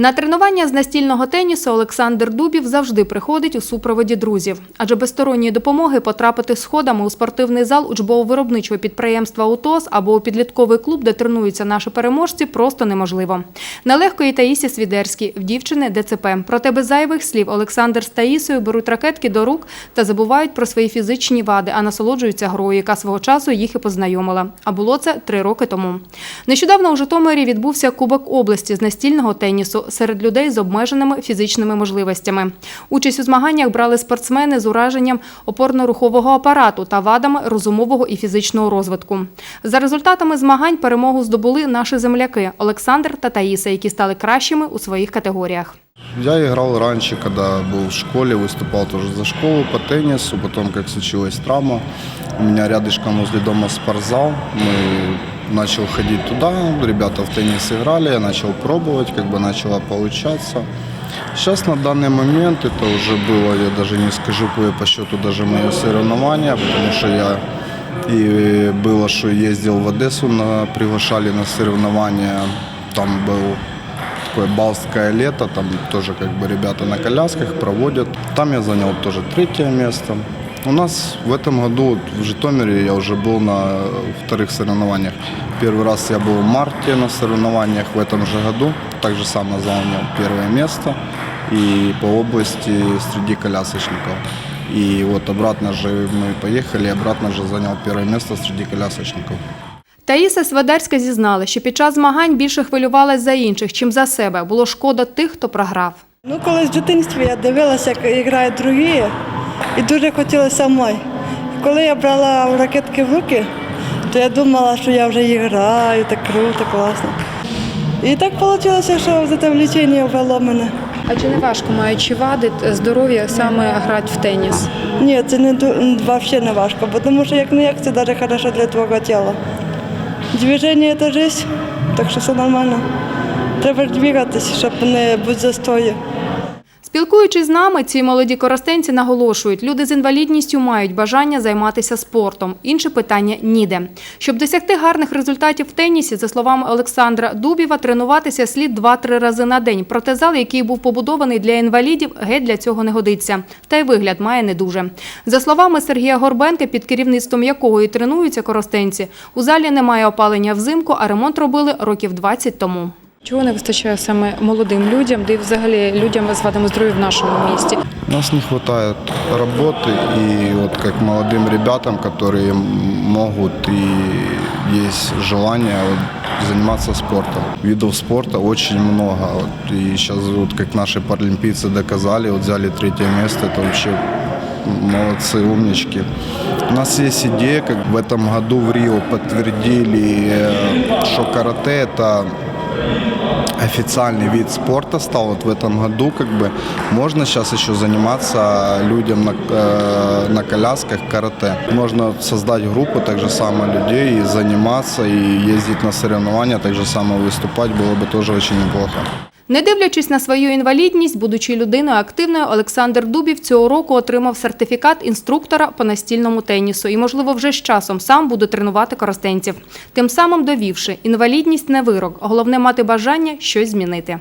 На тренування з настільного тенісу Олександр Дубів завжди приходить у супроводі друзів. Адже без сторонньої допомоги потрапити сходами у спортивний зал учбово-виробничого підприємства УТОС або у підлітковий клуб, де тренуються наші переможці, просто неможливо. Нелегко і Таїсі Свідерській, в дівчини ДЦП. Проте без зайвих слів Олександр з Таїсою беруть ракетки до рук та забувають про свої фізичні вади, а насолоджуються грою, яка свого часу їх і познайомила. А було це три роки тому. Нещодавно у Житомирі відбувся Кубок області з настільного тенісу серед людей з обмеженими фізичними можливостями. Участь у змаганнях брали спортсмени з ураженням опорно-рухового апарату та вадами розумового і фізичного розвитку. За результатами змагань перемогу здобули наші земляки Олександр та Таїса, які стали кращими у своїх категоріях. Я играл раньше, когда был в школе, выступал тоже за школу по теннису. Потом, как случилась травма, у меня рядышком возле дома спортзал. Мы начал ходить туда, ребята в теннис играли, я начал пробовать, как бы начало получаться. Сейчас на данный момент это уже было, я даже не скажу по- по счету даже мое соревнование, потому что я и было, что ездил в Одессу, на, приглашали на соревнования, там был такое балское лето, там тоже как бы ребята на колясках проводят. Там я занял тоже третье место. У нас в этом году вот в Житомире я уже был на вторых соревнованиях. Первый раз я был в марте на соревнованиях в этом же году. Так же само занял первое место и по области среди колясочников. И вот обратно же мы поехали, обратно же занял первое место среди колясочников. Таїса Сведерська зізнала, що під час змагань більше хвилювалась за інших, чим за себе. Було шкода тих, хто програв. Ну, колись в дитинстві я дивилася, як грають другі, і дуже хотілося самой. Коли я брала ракетки в руки, то я думала, що я вже їх граю, так круто, класно. І так вийшло, що це влічення ввело мене. А чи не важко, маючи вади здоров'я, саме грати в теніс? Ні, це не взагалі не важко, бо тому що як не як це навіть хорошо для твого тіла. Движення це життя, так що все нормально. Треба двигатися, щоб не бути застої. Спілкуючись з нами, ці молоді коростенці наголошують, люди з інвалідністю мають бажання займатися спортом. Інше питання ніде. Щоб досягти гарних результатів в тенісі, за словами Олександра Дубєва, тренуватися слід 2-3 рази на день. Проте зал, який був побудований для інвалідів, геть для цього не годиться. Та й вигляд має не дуже. За словами Сергія Горбенка, під керівництвом якого і тренуються коростенці, у залі немає опалення взимку, а ремонт робили років 20 тому. Чого не вистачає саме молодим людям, де й взагалі людям з вадами здоров'я в нашому місті? У нас не хватает работы и вот как молодым ребятам, которые м- могут и есть желание вот заниматься спортом. Видов спорта очень много. Вот, и сейчас вот как наши паралимпийцы доказали, вот взяли третье место, это вообще молодцы, умнички. У нас есть идея, как в этом году в Рио подтвердили, э, что карате это официальный вид спорта стал вот в этом году, как бы можно сейчас еще заниматься людям на, э, на колясках карате. Можно создать группу так же само людей и заниматься, и ездить на соревнования, так же само выступать было бы тоже очень неплохо. Не дивлячись на свою інвалідність, будучи людиною активною, Олександр Дубів цього року отримав сертифікат інструктора по настільному тенісу і, можливо, вже з часом сам буде тренувати коростенців. Тим самим довівши, інвалідність не вирок, головне мати бажання щось змінити.